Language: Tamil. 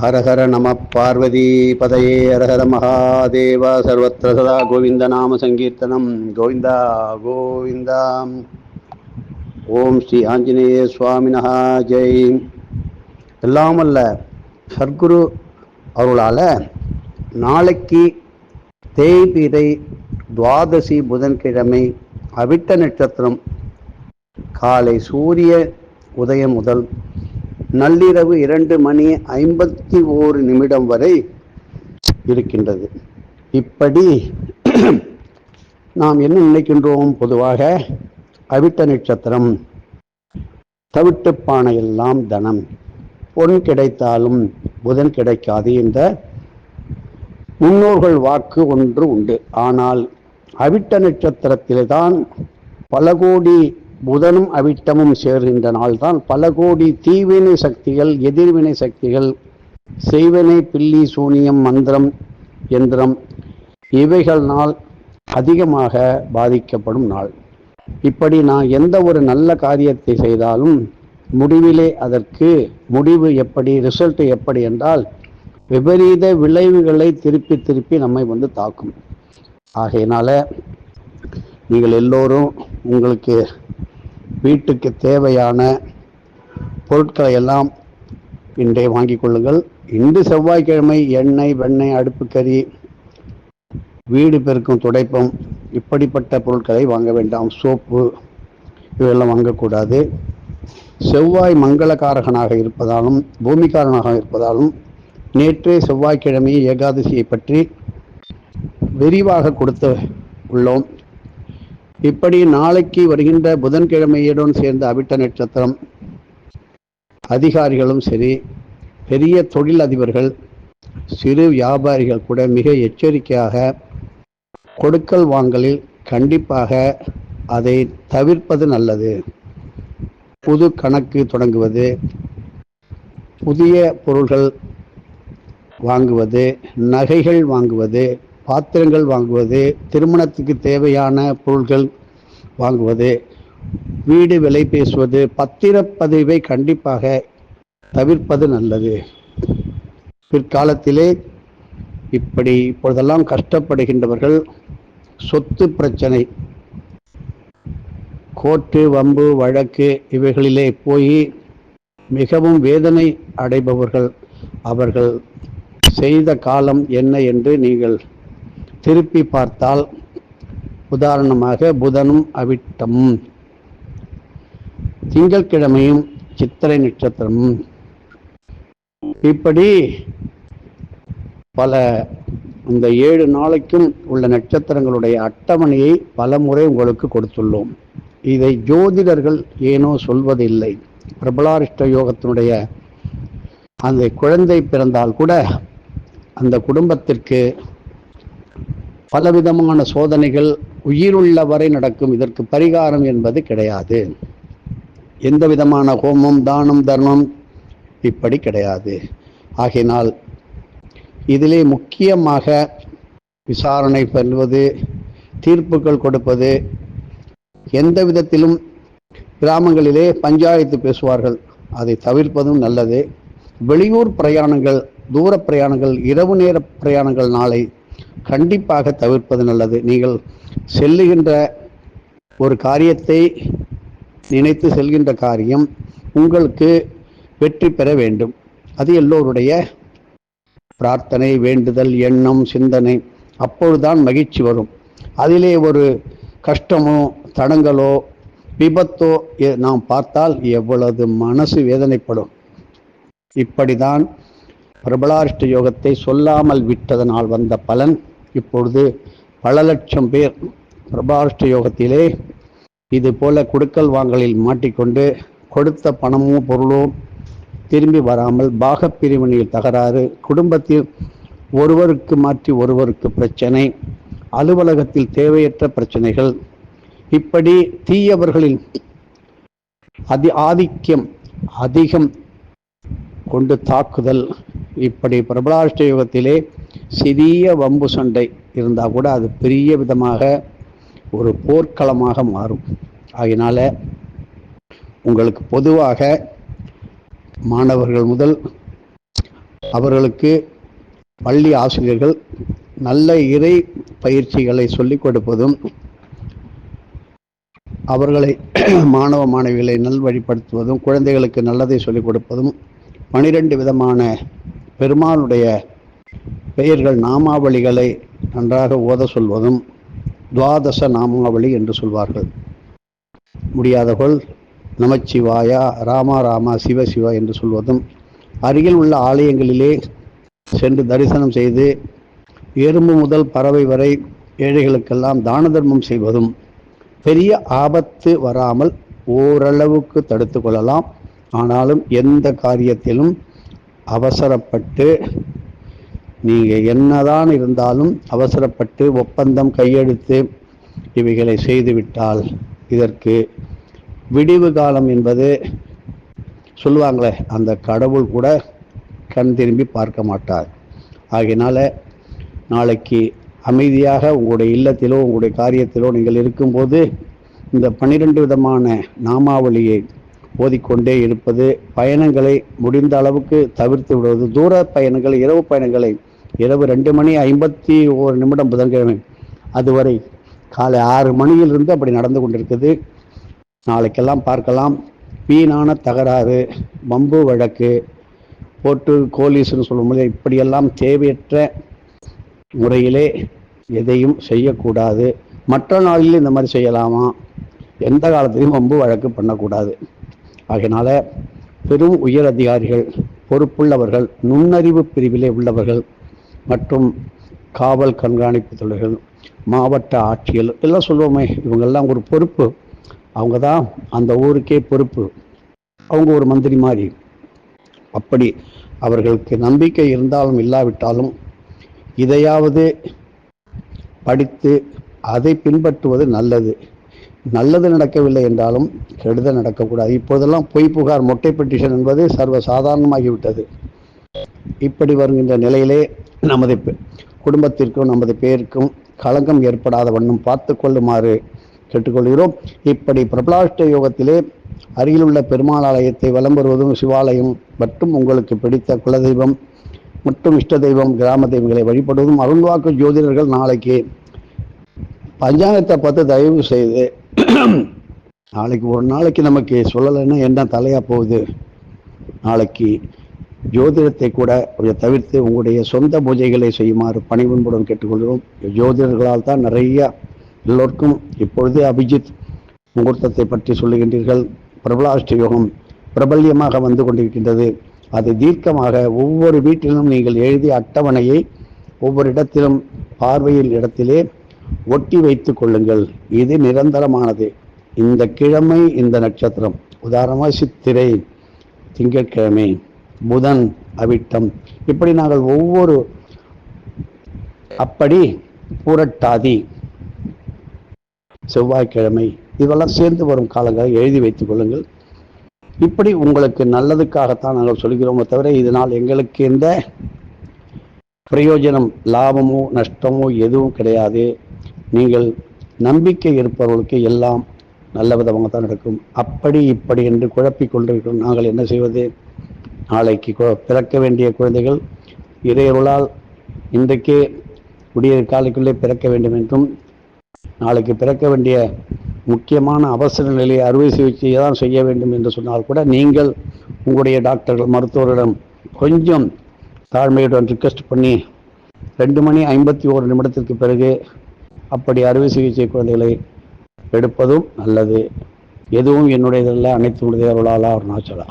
ஹரஹர நம பார்வதி பதையே ஹரஹர மகாதேவ சர்வத்திர சதா கோவிந்த நாம சங்கீர்த்தனம் கோவிந்தா கோவிந்தா ஓம் ஸ்ரீ ஆஞ்சநேய சுவாமினஹ ஜெய் எல்லாம் அல்ல சர்க்குரு அவர்களால் நாளைக்கு தேய்பிரை துவாதசி புதன்கிழமை அவிட்ட நட்சத்திரம் காலை சூரிய உதயம் முதல் நள்ளிரவு இரண்டு மணி ஐம்பத்தி ஓரு நிமிடம் வரை இருக்கின்றது. இப்படி நாம் என்ன நினைக்கின்றோம்? பொதுவாக அவிட்ட நட்சத்திரம் தவிட்டுப்பானை எல்லாம் தனம். பொன் கிடைத்தாலும் புதன் கிடைக்காது என்ற முன்னோர்கள் வாக்கு ஒன்று உண்டு. ஆனால் அவிட்ட நட்சத்திரத்தில்தான் பல கோடி புதனும் அவிட்டமும் சேர்கின்ற நாள்தான் பல கோடி தீவினை சக்திகள் எதிர்வினை சக்திகள் செய்வினை பில்லி சூனியம் மந்திரம் எந்திரம் இவைகள்னால் அதிகமாக பாதிக்கப்படும் நாள். இப்படி நான் எந்த ஒரு நல்ல காரியத்தை செய்தாலும் முடிவிலே அதற்கு முடிவு எப்படி ரிசல்ட் எப்படி என்றால் விபரீத விளைவுகளை திருப்பி திருப்பி நம்மை வந்து தாக்கும். ஆகையினால நீங்கள் எல்லோரும் உங்களுக்கு வீட்டுக்கு தேவையான பொருட்களை எல்லாம் இன்றே வாங்கிக் கொள்ளுங்கள். இன்று செவ்வாய்க்கிழமை எண்ணெய் வெண்ணெய் அடுப்புக்கறி வீடு பெருக்கும் துடைப்பம் இப்படிப்பட்ட பொருட்களை வாங்க வேண்டாம். சோப்பு இவையெல்லாம் வாங்கக்கூடாது. செவ்வாய் மங்களகாரகனாக இருப்பதாலும் பூமிகாரனாக இருப்பதாலும் நேற்றே செவ்வாய்க்கிழமை ஏகாதசியை பற்றி விரிவாக கொடுத்து உள்ளோம். இப்படி நாளைக்கு வருகின்ற புதன்கிழமையுடன் சேர்ந்த அவிட்ட நட்சத்திரம் அதிகாரிகளும் சரி பெரிய தொழில் அதிபர்கள் சிறு வியாபாரிகள் கூட மிக எச்சரிக்கையாக கொடுக்கல் வாங்கலில் கண்டிப்பாக அதை தவிர்ப்பது நல்லது. புது கணக்கு தொடங்குவது புதிய பொருள்கள் வாங்குவது நகைகள் வாங்குவது பாத்திரங்கள் வாங்குவது திருமணத்துக்கு தேவையான பொருள்கள் வாங்குவது வீடு விலை பேசுவது பத்திரப்பதிவை கண்டிப்பாக தவிர்ப்பது நல்லது. பிற்காலத்திலே இப்படி இப்பொழுதெல்லாம் கஷ்டப்படுகின்றவர்கள் சொத்து பிரச்சனை கோட்டு வம்பு வழக்கு இவைகளிலே போய் மிகவும் வேதனை அடைபவர்கள். அவர்கள் செய்த காலம் என்ன என்று நீங்கள் திருப்பி பார்த்தால் உதாரணமாக புதனும் அவிட்டமும் திங்கட்கிழமையும் சித்திரை நட்சத்திரமும் இப்படி பல இந்த ஏழு நாளைக்கும் உள்ள நட்சத்திரங்களுடைய அட்டவணையை பல முறை உங்களுக்கு கொடுத்துள்ளோம். இதை ஜோதிடர்கள் ஏனோ சொல்வதில்லை. பிரபலாரிஷ்ட யோகத்தினுடைய அந்த குழந்தை பிறந்தால் கூட அந்த குடும்பத்திற்கு பலவிதமான சோதனைகள் உயிருள்ள வரை நடக்கும். இதற்கு பரிகாரம் என்பது கிடையாது. எந்த விதமான ஹோமம் தானம் தர்மம் இப்படி கிடையாது. ஆகையினால் இதிலே முக்கியமாக விசாரணை பண்ணுவது தீர்ப்புகள் கொடுப்பது எந்த விதத்திலும் கிராமங்களிலே பஞ்சாயத்து பேசுவார்கள். அதை தவிர்ப்பதும் நல்லது. வெளியூர் பிரயாணங்கள் தூர பிரயாணங்கள் இரவு நேர பிரயாணங்கள் நாளை கண்டிப்பாக தவிர்ப்பது நல்லது. நீங்கள் செல்லுகின்ற ஒரு காரியத்தை நினைத்து செல்கின்ற காரியம் உங்களுக்கு வெற்றி பெற வேண்டும். அது எல்லோருடைய பிரார்த்தனை வேண்டுதல் எண்ணம் சிந்தனை அப்பொழுதுதான் மகிழ்ச்சி வரும். அதிலே ஒரு கஷ்டமோ தடங்களோ விபத்தோ நாம் பார்த்தால் எவ்வளவு மனசு வேதனைப்படும். இப்படிதான் பிரபலாஷ்ட யோகத்தை சொல்லாமல் விட்டதனால் வந்த பலன் இப்பொழுது பல லட்சம் பேர் பிரபலாஷ்ட யோகத்திலே இது போல கொடுக்கல் வாங்கலில் மாட்டிக்கொண்டு கொடுத்த பணமோ பொருளோ திரும்பி வராமல் பாகப்பிரிவினையில் தகராறு குடும்பத்தில் ஒருவருக்கு மாற்றி ஒருவருக்கு பிரச்சனை அலுவலகத்தில் தேவையற்ற பிரச்சனைகள். இப்படி தீயவர்களின் அதி ஆதிக்கம் அதிகம் கொண்டு தாக்குதல் இப்படி பிரபலாஷ்ட யுகத்திலே சிறிய வம்பு சண்டை இருந்தால் கூட அது பெரிய விதமாக ஒரு போர்க்களமாக மாறும். அதனால் உங்களுக்கு பொதுவாக மாணவர்கள் முதல் அவர்களுக்கு பள்ளி ஆசிரியர்கள் நல்ல இறை பயிற்சிகளை சொல்லிக் கொடுப்பதும் அவர்களை மாணவ மாணவிகளை நல்வழிப்படுத்துவதும் குழந்தைகளுக்கு நல்லதை சொல்லிக் கொடுப்பதும் பனிரெண்டு விதமான பெருமாளுடைய பெயர்கள் நாமாவளிகளை நன்றாக ஓத சொல்வதும் துவாதச நாமாவளி என்று சொல்வார்கள். முடியாதவர்கள் நமச்சிவாயா ராமா ராமா சிவ சிவா என்று சொல்வதும் அருகில் உள்ள ஆலயங்களிலே சென்று தரிசனம் செய்து எறும்பு முதல் பறவை வரை ஏழைகளுக்கெல்லாம் தான தர்மம் செய்வதும் பெரிய ஆபத்து வராமல் ஓரளவுக்கு தடுத்து கொள்ளலாம். ஆனாலும் எந்த காரியத்திலும் அவசரப்பட்டு நீங்கள் என்னதான் இருந்தாலும் அவசரப்பட்டு ஒப்பந்தம் கையெழுத்து இவைகளை செய்துவிட்டால் இதற்கு விடிவு காலம் என்பது சொல்லுவாங்களே அந்த கடவுள் கூட கண் திரும்பி பார்க்க மாட்டார். ஆகையினால் நாளைக்கு அமைதியாக உங்களுடைய இல்லத்திலோ உங்களுடைய காரியத்திலோ நீங்கள் இருக்கும்போது இந்த பன்னிரெண்டு விதமான நாமாவளியை ஓதிக்கொண்டே இருப்பது பயணங்களை முடிந்த அளவுக்கு தவிர்த்து விடுவது. தூர பயணங்கள் இரவு பயணங்களை இரவு ரெண்டு மணி ஐம்பத்தி ஒரு நிமிடம் புதன்கிழமை. அதுவரை காலை ஆறு மணியிலிருந்து அப்படி நடந்து கொண்டிருக்குது. நாளைக்கெல்லாம் பார்க்கலாம். வீணான தகராறு வம்பு வழக்கு போட்டு கோலீஸ்னு சொல்லும்போது இப்படியெல்லாம் தேவையற்ற முறையிலே எதையும் செய்யக்கூடாது. மற்ற நாளில் இந்த மாதிரி செய்யலாமா? எந்த காலத்திலையும் வம்பு வழக்கு பண்ணக்கூடாது. ஆகினால பெரும் உயர் அதிகாரிகள் பொறுப்புள்ளவர்கள் நுண்ணறிவு பிரிவிலே உள்ளவர்கள் மற்றும் காவல் கண்காணிப்பு தொழில்கள் மாவட்ட ஆட்சியர் எல்லாம் சொல்லுவோமே இவங்கெல்லாம் ஒரு பொறுப்பு. அவங்க தான் அந்த ஊருக்கே பொறுப்பு. அவங்க ஒரு மந்திரி மாதிரி. அப்படி அவர்களுக்கு நம்பிக்கை இருந்தாலும் இல்லாவிட்டாலும் இதையாவது படித்து அதை பின்பற்றுவது நல்லது. நல்லது நடக்கவில்லை என்றாலும் கெடுதல் நடக்கக்கூடாது. இப்போதெல்லாம் பொய் புகார் மொட்டை பெட்டிஷன் என்பது சர்வ சாதாரணமாகிவிட்டது இப்படி வருகின்ற நிலையிலே நமது பெ- குடும்பத்திற்கும் நமது பேருக்கும் களங்கம் ஏற்படாத வண்ணம் பார்த்து கொள்ளுமாறு கேட்டுக்கொள்கிறோம். இப்படி பிரபலாஷ்ட யோகத்திலே அருகிலுள்ள பெருமாள் ஆலயத்தை வலம் வருவதும் சிவாலயம் மற்றும் உங்களுக்கு பிடித்த குலதெய்வம் மற்றும் இஷ்ட தெய்வம் கிராம தெய்வங்களை வழிபடுவதும் அருள்வாக்கு ஜோதிடர்கள் நாளைக்கு பஞ்சாங்கத்தை பார்த்து தயவு செய்து நாளைக்கு ஒரு நாளைக்கு நமக்கு சொல்லலைன்னா என்ன தலையா போகுது? நாளைக்கு ஜோதிடத்தை கூட கொஞ்சம் தவிர்த்து உங்களுடைய சொந்த பூஜைகளை செய்யுமாறு பணிவன்புடன் கேட்டுக்கொள்கிறோம். ஜோதிடர்களால் தான் நிறைய எல்லோருக்கும் இப்பொழுது அபிஜித் முகூர்த்தத்தை பற்றி சொல்லுகின்றீர்கள். பிரபலாஷ்ட யோகம் பிரபல்யமாக வந்து கொண்டிருக்கின்றது. அது தீர்க்கமாக ஒவ்வொரு வீட்டிலும் நீங்கள் எழுதிய அட்டவணையை ஒவ்வொரு இடத்திலும் பார்வையில் இடத்திலே ஒட்டி வைத்து கொள்ளுங்கள். இது நிரந்தரமானது. இந்த கிழமை இந்த நட்சத்திரம். உதாரணமாக சித்திரை திங்கட்கிழமை புதன் அவிட்டம். இப்படி நாங்கள் ஒவ்வொரு அப்படி புரட்டாதி செவ்வாய்க்கிழமை இதெல்லாம் சேர்ந்து வரும் காலங்களை எழுதி வைத்துக் கொள்ளுங்கள். இப்படி உங்களுக்கு நல்லதுக்காகத்தான் நாங்கள் சொல்கிறோமே தவிர இதனால் எங்களுக்கு எந்த பிரயோஜனம் லாபமோ நஷ்டமோ எதுவும் கிடையாது. நீங்கள் நம்பிக்கை இருப்பவர்களுக்கு எல்லாம் நல்ல விதமாக தான் நடக்கும். அப்படி இப்படி என்று குழப்பி கொண்டிருக்கிறோம் நாங்கள் என்ன செய்வது? நாளைக்கு கு- பிறக்க வேண்டிய குழந்தைகள் இறையருளால் இன்றைக்கே உடைய காலைக்குள்ளே பிறக்க வேண்டும் என்றும் நாளைக்கு பிறக்க வேண்டிய முக்கியமான அவசர நிலையை அறுவை சிகிச்சையை தான் செய்ய வேண்டும் என்று சொன்னால் கூட நீங்கள் உங்களுடைய டாக்டர்கள் மருத்துவரிடம் கொஞ்சம் தாழ்மையுடன் ரிக்வெஸ்ட் பண்ணி ரெண்டு மணி ஐம்பத்தி ஒரு நிமிடத்திற்கு பிறகு அப்படி அறுவை சிகிச்சை குழந்தைகளை எடுப்பதும் நல்லது. எதுவும் என்னுடையதல்ல அனைத்து உடைய அருளாலா அருணாச்சலா.